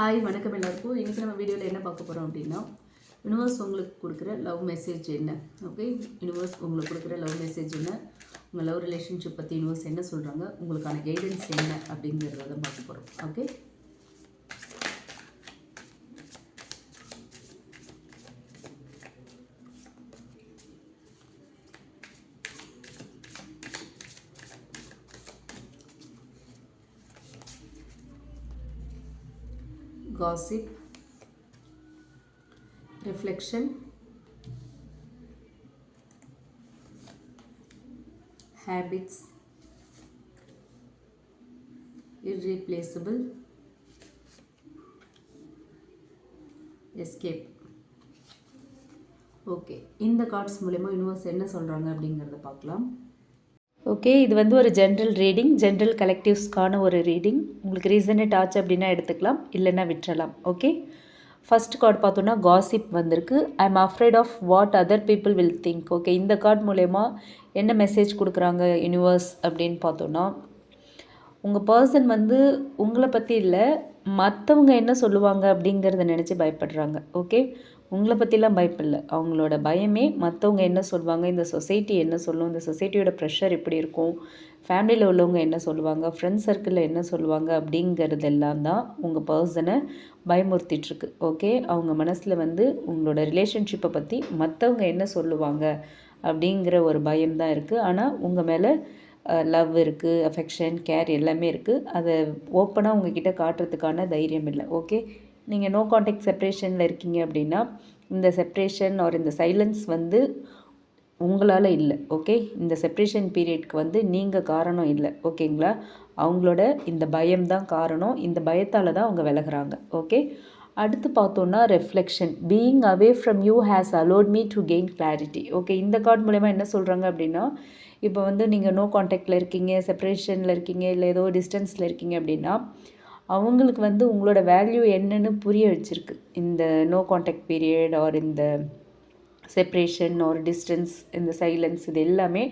Hi வணக்கம் எல்லாருக்கும். இன்றைக்கி நம்ம வீடியோவில் என்ன பார்க்க போகிறோம் அப்படின்னா யூனிவர்ஸ் உங்களுக்கு கொடுக்குற லவ் மெசேஜ் என்ன? ஓகே யூனிவர்ஸ் உங்களுக்கு கொடுக்குற லவ் மெசேஜ் என்ன? உங்கள் லவ் ரிலேஷன்ஷிப் பற்றி யூனிவர்ஸ் என்ன சொல்கிறாங்க உங்களுக்கான கைடன்ஸ் என்ன அப்படிங்கிறத தான் பார்க்க போகிறோம் okay gossip, reflection, habits, irreplaceable, escape. Okay இந்த கார்ட்ஸ் மூலயமா யூனிவர்ஸ் என்ன சொல்கிறாங்க அப்படிங்கிறத பார்க்கலாம் ஓகே இது வந்து ஒரு ஜென்ரல் ரீடிங் ஜென்ரல் கலெக்டிவ்ஸ்க்கான ஒரு ரீடிங் உங்களுக்கு ரீசனேட் ஆச்சு அப்படின்னா எடுத்துக்கலாம் இல்லைன்னா விட்டுறலாம். ஓகே ஃபஸ்ட் கார்டு பார்த்தோன்னா காசிப் வந்திருக்கு. I am afraid of what other people will think okay இந்த கார்டு மூலயமா என்ன மெசேஜ் கொடுக்குறாங்க யூனிவர்ஸ் அப்படின்னு பார்த்தோன்னா உங்கள் பர்சன் வந்து உங்களை பற்றி இல்லை மற்றவங்க என்ன சொல்லுவாங்க அப்படிங்கிறத நினச்சி பயப்படுறாங்க. ஓகே உங்களை பற்றிலாம் பயப்பில்லை. அவங்களோட பயமே மற்றவங்க என்ன சொல்லுவாங்க இந்த சொசைட்டி என்ன சொல்லும் இந்த சொசைட்டியோட ப்ரெஷர் எப்படி இருக்கும் ஃபேமிலியில் உள்ளவங்க என்ன சொல்லுவாங்க ஃப்ரெண்ட்ஸ் சர்க்கிளில் என்ன சொல்லுவாங்க அப்படிங்கிறதெல்லாம் தான் உங்கள் பர்சனை பயமுறுத்திட்டுருக்கு. ஓகே அவங்க மனசில் வந்து உங்களோட ரிலேஷன்ஷிப்பை பற்றி மற்றவங்க என்ன சொல்லுவாங்க அப்படிங்கிற ஒரு பயம் தான் இருக்குது ஆனால் உங்கள் மேலே லவ் இருக்குது அஃபெக்ஷன் கேர் எல்லாமே இருக்குது அதை ஓப்பனாக உங்ககிட்ட காட்டுறதுக்கான தைரியம் இல்லை. ஓகே நீங்கள் நோ காண்டாக்ட் செப்ரேஷனில் இருக்கீங்க அப்படின்னா இந்த செப்ரேஷன் ஆர் இந்த சைலன்ஸ் வந்து உங்களால் இல்லை ஓகே இந்த செப்ரேஷன் பீரியட்க்கு வந்து நீங்கள் காரணம் இல்லை ஓகேங்களா அவங்களோட இந்த பயம்தான் காரணம். இந்த பயத்தால் தான் அவங்க விலகிறாங்க ஓகே அடுத்து பார்த்தோன்னா reflection being away from you has allowed me to gain clarity okay இந்த கார்டு மூலயமா என்ன சொல்கிறாங்க அப்படின்னா இப்போ வந்து நீங்கள் நோ காண்டாக்டில் இருக்கீங்க செப்ரேஷனில் இருக்கீங்க இல்லை ஏதோ டிஸ்டன்ஸில் இருக்கீங்க அப்படின்னா அவங்களுக்கு வந்து உங்களோட வேல்யூ என்னன்னு புரிய வச்சுருக்கு. இந்த நோ காண்டாக்ட் பீரியட் ஆர் இந்த செப்ரேஷன் ஆர் டிஸ்டன்ஸ் இந்த சைலன்ஸ் இது எல்லாமே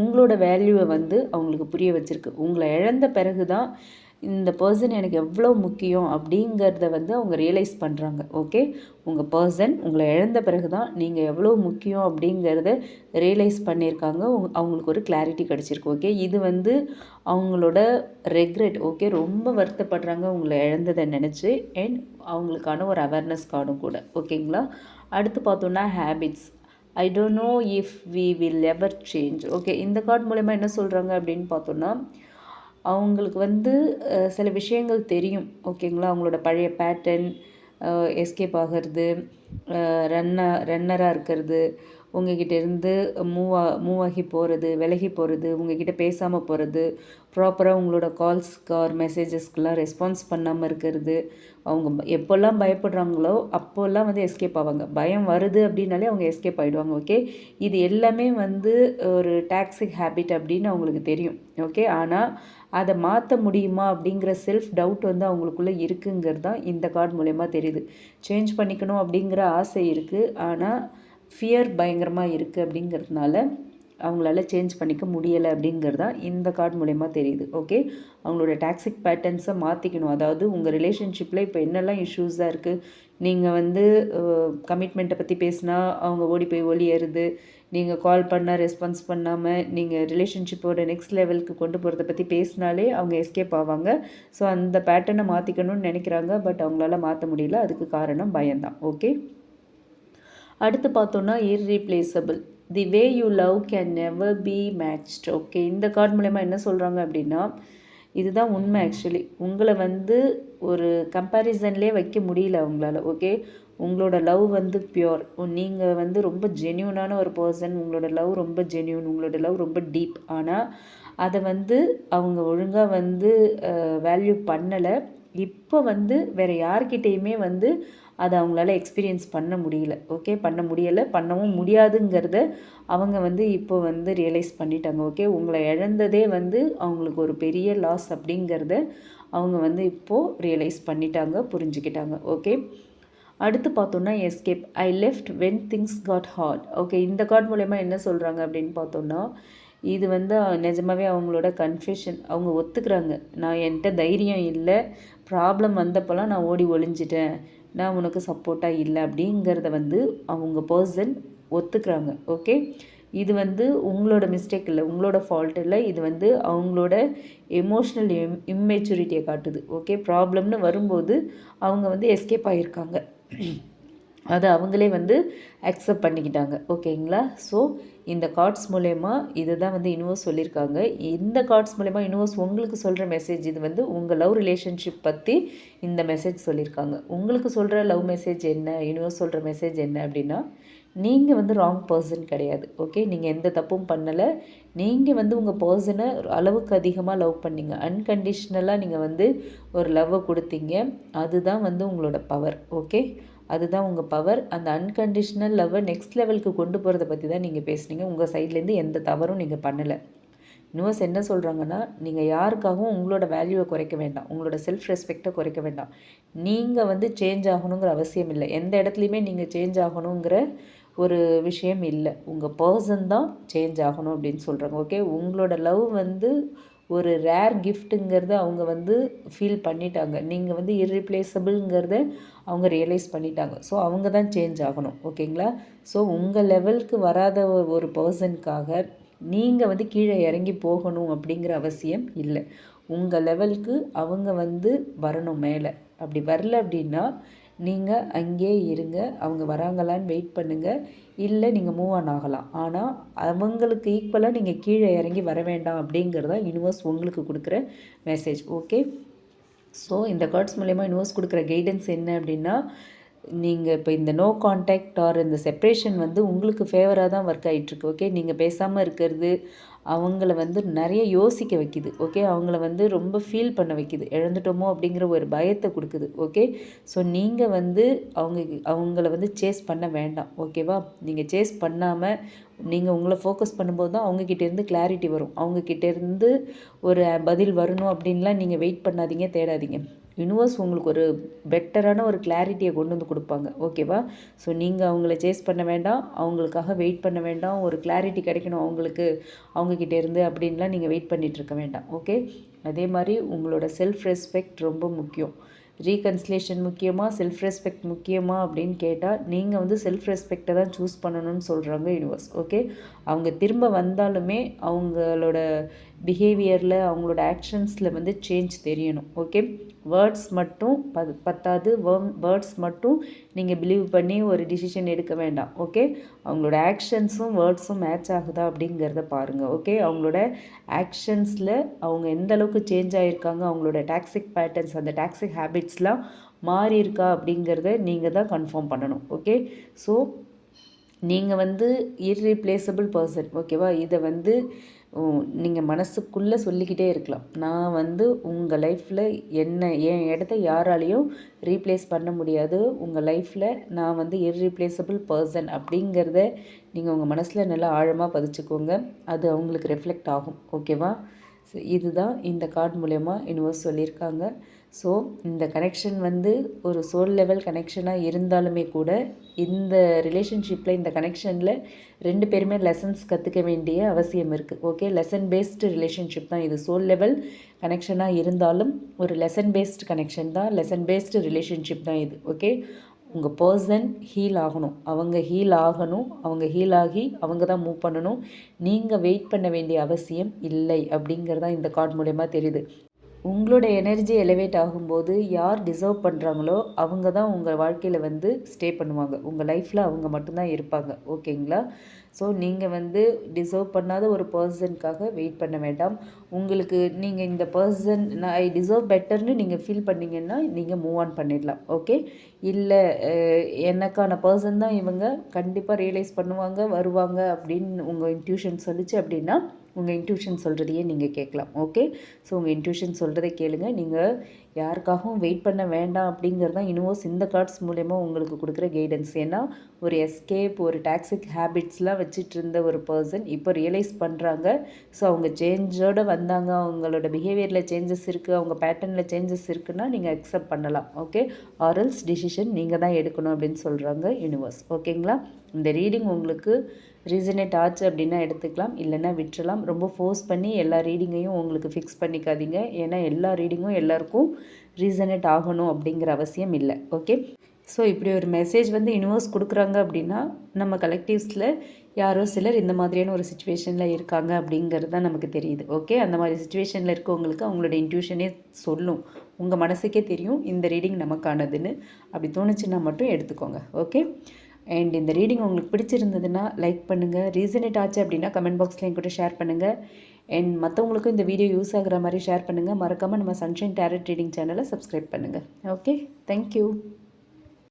உங்களோட வேல்யூவை வந்து அவங்களுக்கு புரிய வச்சுருக்கு. உங்களை இழந்த பிறகு தான் இந்த பர்சன் எனக்கு எவ்வளோ முக்கியம் அப்படிங்கிறத வந்து அவங்க ரியலைஸ் பண்ணுறாங்க ஓகே உங்கள் பர்சன் உங்களை இழந்த பிறகு தான் நீங்கள் எவ்வளோ முக்கியம் அப்படிங்கிறத ரியலைஸ் பண்ணியிருக்காங்க. அவங்களுக்கு ஒரு கிளாரிட்டி கிடச்சிருக்கு. ஓகே இது வந்து அவங்களோட ரெக்ரெட் ஓகே ரொம்ப வருத்தப்படுறாங்க உங்களை இழந்ததை நினச்சி. அண்ட் அவங்களுக்கான ஒரு அவேர்னஸ் கார்டும் கூட. ஓகேங்களா அடுத்து பார்த்தோன்னா habits I don't know if we will ever change okay இந்த கார்டு மூலயமா என்ன சொல்கிறாங்க அப்படின்னு பார்த்தோன்னா அவங்களுக்கு வந்து சில விஷயங்கள் தெரியும். ஓகேங்களா? அவங்களோட பழைய பேட்டர்ன் எஸ்கேப் ஆகிறது ரன்ன ரன்னராக இருக்கிறது உங்ககிட்ட இருந்து மூவ் மூவ் ஆகி போகிறது விலகி போகிறது உங்ககிட்ட பேசாமல் போகிறது ப்ராப்பராக உங்களோட கால்ஸ்க்கு ஆர் மெசேஜஸ்க்கெலாம் ரெஸ்பான்ஸ் பண்ணாமல் இருக்கிறது. அவங்க எப்போல்லாம் பயப்படுறாங்களோ அப்போல்லாம் வந்து எஸ்கேப் ஆவாங்க. பயம் வருது அப்படின்னாலே அவங்க எஸ்கேப் ஆகிடுவாங்க ஓகே இது எல்லாமே வந்து ஒரு டாக்ஸிக் ஹேபிட் அப்படின்னு அவங்களுக்கு தெரியும் ஓகே ஆனால் அதை மாற்ற முடியுமா அப்படிங்கிற செல்ஃப் டவுட் வந்து அவங்களுக்குள்ளே இருக்குங்கிறது தான் இந்த கார்டு மூலயமா தெரியுது. சேஞ்ச் பண்ணிக்கணும் அப்படிங்கிற ஆசை இருக்குது ஆனால் ஃபியர் பயங்கரமாக இருக்குது அப்படிங்கிறதுனால அவங்களால சேஞ்ச் பண்ணிக்க முடியலை அப்படிங்கிறது தான் இந்த கார்டு மூலயமா தெரியுது. ஓகே அவங்களோட டாக்ஸிக் பேட்டர்ன்ஸை மாற்றிக்கணும் அதாவது உங்கள் ரிலேஷன்ஷிப்பில் இப்போ என்னெல்லாம் இஷ்யூஸாக இருக்குது நீங்கள் வந்து கமிட்மெண்ட்டை பற்றி பேசினா அவங்க ஓடி போய் ஒளி ஏறுது. நீங்கள் கால் பண்ணால் ரெஸ்பான்ஸ் பண்ணாமல் நீங்கள் ரிலேஷன்ஷிப்போட நெக்ஸ்ட் லெவலுக்கு கொண்டு போகிறத பற்றி பேசினாலே அவங்க எஸ்கேப் ஆவாங்க. ஸோ அந்த பேட்டர்னை மாற்றிக்கணும்னு நினைக்கிறாங்க. பட் அவங்களால மாற்ற முடியல. அதுக்கு காரணம் பயம்தான். ஓகே அடுத்து பார்த்தோன்னா irreplaceable the way you love can never be matched okay இந்த கார்டு மூலயமா என்ன சொல்கிறாங்க அப்படின்னா இதுதான் உண்மை ஆக்சுவலி உங்களை வந்து ஒரு கம்பேரிசன்லேயே வைக்க முடியல அவங்களால ஓகே உங்களோட லவ் வந்து பியோர் நீங்கள் வந்து ரொம்ப ஜென்யூனான ஒரு பர்சன் உங்களோட லவ் ரொம்ப ஜென்யூன் உங்களோட லவ் ரொம்ப டீப் ஆனால் அதை வந்து அவங்க ஒழுங்காக வந்து வேல்யூ பண்ணலை. இப்போ வந்து வேறு யார்கிட்டேயுமே வந்து அதை அவங்களால எக்ஸ்பீரியன்ஸ் பண்ண முடியல. ஓகே பண்ண முடியலை. பண்ணவும் முடியாதுங்கிறத அவங்க வந்து இப்போ வந்து ரியலைஸ் பண்ணிட்டாங்க. ஓகே உங்களை இழந்ததே வந்து அவங்களுக்கு ஒரு பெரிய லாஸ் அப்படிங்கிறத அவங்க வந்து இப்போது ரியலைஸ் பண்ணிட்டாங்க புரிஞ்சுக்கிட்டாங்க. ஓகே அடுத்து பார்த்தோன்னா escape I left when things got hard okay இந்த கார்ட் மூலயமா என்ன சொல்கிறாங்க அப்படின்னு பார்த்தோன்னா இது வந்து நிஜமாவே அவங்களோட கன்ஃபியூஷன் அவங்க ஒத்துக்கிறாங்க. நான் என்கிட்ட தைரியம் இல்லை. ப்ராப்ளம் வந்தப்போலாம் நான் ஓடி ஒளிஞ்சிட்டேன். நான் உனக்கு சப்போர்ட்டாக இல்லை அப்படிங்கிறத வந்து அவங்க பர்சன் ஒத்துக்கிறாங்க. ஓகே இது வந்து உங்களோட மிஸ்டேக் இல்லை. உங்களோட ஃபால்ட் இல்லை. இது வந்து அவங்களோட எமோஷ்னல் இம் இம்மெச்சூரிட்டியை காட்டுது. ஓகே ப்ராப்ளம்னு வரும்போது அவங்க வந்து எஸ்கேப் ஆகியிருக்காங்க அதை அவங்களே வந்து அக்செப்ட் பண்ணிக்கிட்டாங்க. ஓகேங்களா? ஸோ இந்த கார்ட்ஸ் மூலயமா இதை தான் வந்து யூனிவர்ஸ் சொல்லியிருக்காங்க. இந்த கார்ட்ஸ் மூலயமா யூனிவர்ஸ் உங்களுக்கு சொல்கிற மெசேஜ் இது வந்து உங்கள் லவ் ரிலேஷன்ஷிப் பற்றி இந்த மெசேஜ் சொல்லியிருக்காங்க. உங்களுக்கு சொல்கிற லவ் மெசேஜ் என்ன? யூனிவர்ஸ் சொல்கிற மெசேஜ் என்ன அப்படின்னா நீங்கள் வந்து ராங் பர்சன் கிடையாது. ஓகே நீங்கள் எந்த தப்பும் பண்ணலை. நீங்கள் வந்து உங்கள் பர்சனை அளவுக்கு அதிகமாக லவ் பண்ணீங்க. அன்கண்டிஷ்னலாக நீங்கள் வந்து ஒரு லவ்வை கொடுத்தீங்க. அதுதான் வந்து உங்களோட பவர் ஓகே அதுதான் உங்கள் பவர் அந்த அன்கண்டிஷ்னல் லவ்வை நெக்ஸ்ட் லெவலுக்கு கொண்டு போகிறத பற்றி தான் நீங்கள் பேசுனீங்க. உங்கள் சைட்லேருந்து எந்த தவறும் நீங்கள் பண்ணலை. யூனிவர்ஸ் என்ன சொல்கிறாங்கன்னா நீங்கள் யாருக்காகவும் உங்களோட வேல்யூவை குறைக்க வேண்டாம். உங்களோட செல்ஃப் ரெஸ்பெக்டை குறைக்க வேண்டாம். நீங்கள் வந்து சேஞ்ச் ஆகணுங்கிற அவசியம் இல்லை. எந்த இடத்துலையுமே நீங்கள் சேஞ்ச் ஆகணுங்கிற ஒரு விஷயம் இல்லை. உங்கள் பர்சன் தான் சேஞ்ச் ஆகணும் அப்படின்னு சொல்கிறாங்க ஓகே உங்களோட லவ் வந்து ஒரு ரேர் கிஃப்ட்டுங்கிறத அவங்க வந்து ஃபீல் பண்ணிட்டாங்க. நீங்கள் வந்து இர்ரிப்ளேசபிள்ங்கிறத அவங்க ரியலைஸ் பண்ணிட்டாங்க. ஸோ அவங்க தான் சேஞ்ச் ஆகணும். ஓகேங்களா ஸோ உங்கள் லெவலுக்கு வராத ஒரு பர்சனுக்காக நீங்கள் வந்து கீழே இறங்கி போகணும் அப்படிங்கிற அவசியம் இல்லை. உங்கள் லெவலுக்கு அவங்க வந்து வரணும் மேலே. அப்படி வரல அப்படின்னா நீங்கள் அங்கேயே இருங்க அவங்க வராங்களான்னு வெயிட் பண்ணுங்கள் இல்லை நீங்கள் மூவ் ஆன் ஆகலாம். ஆனால் அவங்களுக்கு ஈக்குவலாக நீங்கள் கீழே இறங்கி வர வேண்டாம் அப்படிங்கிறதா யூனிவர்ஸ் உங்களுக்கு கொடுக்குற மெசேஜ் ஓகே ஸோ இந்த கார்ட்ஸ் மூலயமா யூனிவர்ஸ் கொடுக்குற கைடன்ஸ் என்ன அப்படின்னா நீங்கள் இப்போ இந்த நோ கான்டாக்ட் ஆர் இந்த செப்ரேஷன் வந்து உங்களுக்கு ஃபேவராக தான் ஒர்க் ஆகிட்டுருக்கு ஓகே நீங்கள் பேசாமல் இருக்கிறது அவங்கள வந்து நிறைய யோசிக்க வைக்குது ஓகே அவங்கள வந்து ரொம்ப ஃபீல் பண்ண வைக்குது. இழந்துட்டோமோ அப்படிங்கிற ஒரு பயத்தை கொடுக்குது ஓகே ஸோ நீங்கள் வந்து அவங்க அவங்கள வந்து சேஸ் பண்ண வேண்டாம் ஓகேவா நீங்கள் சேஸ் பண்ணாமல் நீங்கள் உங்களை ஃபோக்கஸ் பண்ணும்போது தான் அவங்கக்கிட்டேருந்து கிளாரிட்டி வரும். அவங்கக்கிட்டேருந்து ஒரு பதில் வரணும் அப்படின்லாம் நீங்கள் வெயிட் பண்ணாதீங்க தேடாதீங்க. யூனிவர்ஸ் உங்களுக்கு ஒரு பெட்டரான ஒரு கிளாரிட்டியை கொண்டு வந்து கொடுப்பாங்க. ஓகேவா ஸோ நீங்கள் அவங்கள சேஸ் பண்ண வேண்டாம். அவங்களுக்காக வெயிட் பண்ண வேண்டாம். ஒரு கிளாரிட்டி கிடைக்கணும் அவங்களுக்கு அவங்கக்கிட்ட இருந்து அப்படின்லாம் நீங்கள் வெயிட் பண்ணிகிட்ருக்க வேண்டாம். ஓகே அதே மாதிரி உங்களோட செல்ஃப் ரெஸ்பெக்ட் ரொம்ப முக்கியம். ரீகன்சிலேஷன் முக்கியமாக செல்ஃப் ரெஸ்பெக்ட் முக்கியமாக அப்படின்னு கேட்டால் நீங்கள் வந்து செல்ஃப் ரெஸ்பெக்டை தான் சூஸ் பண்ணணும்னு சொல்கிறாங்க யூனிவர்ஸ் ஓகே அவங்க திரும்ப வந்தாலுமே அவங்களோட பிஹேவியரில் அவங்களோட ஆக்ஷன்ஸில் வந்து சேஞ்ச் தெரியணும். ஓகே வேர்ட்ஸ் மட்டும் பத் பத்தாது. வேர்ட்ஸ் மட்டும் நீங்கள் பிலீவ் பண்ணி ஒரு டிசிஷன் எடுக்க வேண்டாம். ஓகே அவங்களோட ஆக்ஷன்ஸும் வேர்ட்ஸும் மேட்ச் ஆகுதா அப்படிங்கிறத பாருங்கள் ஓகே அவங்களோட ஆக்ஷன்ஸில் அவங்க எந்த அளவுக்கு சேஞ்ச் ஆகிருக்காங்க அவங்களோட டாக்ஸிக் பேட்டர்ன்ஸ் அந்த டாக்ஸிக் ஹேபிட்ஸ்லாம் மாறி இருக்கா அப்படிங்கிறத நீங்கள் தான் கன்ஃபார்ம் பண்ணணும். ஓகே ஸோ நீங்கள் வந்து இர்ரீப்ளேசபிள் பர்சன் ஓகேவா இதை வந்து நீங்கள் மனசுக்குள்ளே சொல்லிக்கிட்டே இருக்கலாம். நான் வந்து உங்கள் லைஃப்பில் என்ன என் இடத்த யாராலையும் ரீப்ளேஸ் பண்ண முடியாது. உங்கள் லைஃப்பில் நான் வந்து இர்ரீப்ளேசபிள் பர்சன் அப்படிங்கிறத நீங்கள் உங்கள் மனசில் நல்லா ஆழமாக பதிச்சுக்கோங்க. அது அவங்களுக்கு ரெஃப்ளெக்ட் ஆகும். ஓகேவா இதுதான் இந்த கார்டு மூலயமா இன்னும் சொல்லியிருக்காங்க. ஸோ இந்த கனெக்ஷன் வந்து ஒரு சோல் லெவல் கனெக்ஷனாக இருந்தாலுமே கூட இந்த ரிலேஷன்ஷிப்பில் இந்த கனெக்ஷனில் ரெண்டு பேருமே லெசன்ஸ் கற்றுக்க வேண்டிய அவசியம் இருக்குது ஓகே லெசன் பேஸ்டு ரிலேஷன்ஷிப் தான் இது. சோல் லெவல் கனெக்ஷனாக இருந்தாலும் ஒரு லெசன் பேஸ்டு கனெக்ஷன் தான் லெசன் பேஸ்டு ரிலேஷன்ஷிப் தான் இது. ஓகே உங்கள் பர்சன் ஹீல் ஆகணும். அவங்க ஹீல் ஆகணும். அவங்க ஹீல் ஆகி அவங்க தான் மூவ் பண்ணணும். நீங்கள் வெயிட் பண்ண வேண்டிய அவசியம் இல்லை அப்படிங்கிறதான் இந்த கார்டு மூலயமா தெரியுது. உங்களோட எனர்ஜி எலிவேட் ஆகும்போது யார் டிசர்வ் பண்ணுறாங்களோ அவங்க தான் உங்கள் வாழ்க்கையில் வந்து ஸ்டே பண்ணுவாங்க. உங்கள் லைஃப்பில் அவங்க மட்டும்தான் இருப்பாங்க. ஓகேங்களா ஸோ நீங்கள் வந்து டிசர்வ் பண்ணாத ஒரு பர்சனுக்காக வெயிட் பண்ண வேண்டாம். உங்களுக்கு நீங்கள் இந்த பர்சன் நான் ஐ டிசர்வ் பெட்டர்னு நீங்கள் ஃபீல் பண்ணிங்கன்னா நீங்கள் மூவ் ஆன் பண்ணிடலாம். ஓகே இல்லை எனக்கான பர்சன் தான் இவங்க. கண்டிப்பாக ரியலைஸ் பண்ணுவாங்க வருவாங்க அப்படின்னு உங்கள் இன்ட்யூஷன் சொல்லிச்சு அப்படின்னா உங்கள் இன்ட்யூஷன் சொல்கிறதையே நீங்கள் கேட்கலாம். ஓகே ஸோ உங்கள் இன்ட்யூஷன் சொல்கிறதை கேளுங்கள் நீங்கள் யாருக்காகவும் வெயிட் பண்ண வேண்டாம் அப்படிங்கிறது தான் யூனிவர்ஸ் இந்த கார்ட்ஸ் மூலயமா உங்களுக்கு கொடுக்குற கைடன்ஸ் ஏன்னா ஒரு எஸ்கேப் ஒரு டாக்ஸிக் ஹேபிட்ஸ்லாம் வச்சுட்டு இருந்த ஒரு பர்சன் இப்போ ரியலைஸ் பண்ணுறாங்க ஸோ அவங்க சேஞ்சோடு வந்தாங்க. அவங்களோட பிஹேவியரில் சேஞ்சஸ் இருக்குது அவங்க பேட்டர்னில் சேஞ்சஸ் இருக்குன்னா நீங்கள் அக்செப்ட் பண்ணலாம். ஓகே ஆரல்ஸ் டிசிஷன் நீங்கள் தான் எடுக்கணும் அப்படின்னு சொல்கிறாங்க யூனிவர்ஸ் ஓகேங்களா இந்த ரீடிங் உங்களுக்கு ரீசனேட் ஆச்சு அப்படின்னா எடுத்துக்கலாம். இல்லைன்னா விட்டுறலாம். ரொம்ப ஃபோர்ஸ் பண்ணி எல்லா ரீடிங்கையும் உங்களுக்கு ஃபிக்ஸ் பண்ணிக்காதீங்க. ஏன்னா எல்லா ரீடிங்கும் எல்லாருக்கும் ரீசனேட் ஆகணும் அப்படிங்கிற அவசியம் இல்லை. ஓகே ஸோ இப்படி ஒரு மெசேஜ் வந்து யூனிவர்ஸ் கொடுக்குறாங்க அப்படின்னா நம்ம கலெக்டிவ்ஸில் யாரோ சிலர் இந்த மாதிரியான ஒரு சுச்சுவேஷனில் இருக்காங்க அப்படிங்கிறது தான் நமக்கு தெரியுது. ஓகே அந்த மாதிரி சுச்சுவேஷனில் இருக்கவங்களுக்கு அவங்களோட இன்ட்யூஷனே சொல்லும். உங்கள் மனசுக்கே தெரியும் இந்த ரீடிங் நமக்கானதுன்னு. அப்படி தோணுச்சுன்னா மட்டும் எடுத்துக்கோங்க. ஓகே அண்ட் இந்த ரீடிங் உங்களுக்கு பிடிச்சிருந்ததுன்னா லைக் பண்ணுங்கள் ரீசனேட் ஆச்சு அப்படின்னா கமெண்ட் பாக்ஸில் கூட ஷேர் பண்ணுங்கள் அண்ட் மற்றவங்களுக்கும் இந்த வீடியோ யூஸ் ஆகிற மாதிரி ஷேர் பண்ணுங்கள் மறக்காமல் நம்ம சன்ஷைன் டேரட் ரீடிங் சேனலை சப்ஸ்கிரைப் பண்ணுங்கள் ஓகே தேங்க்யூ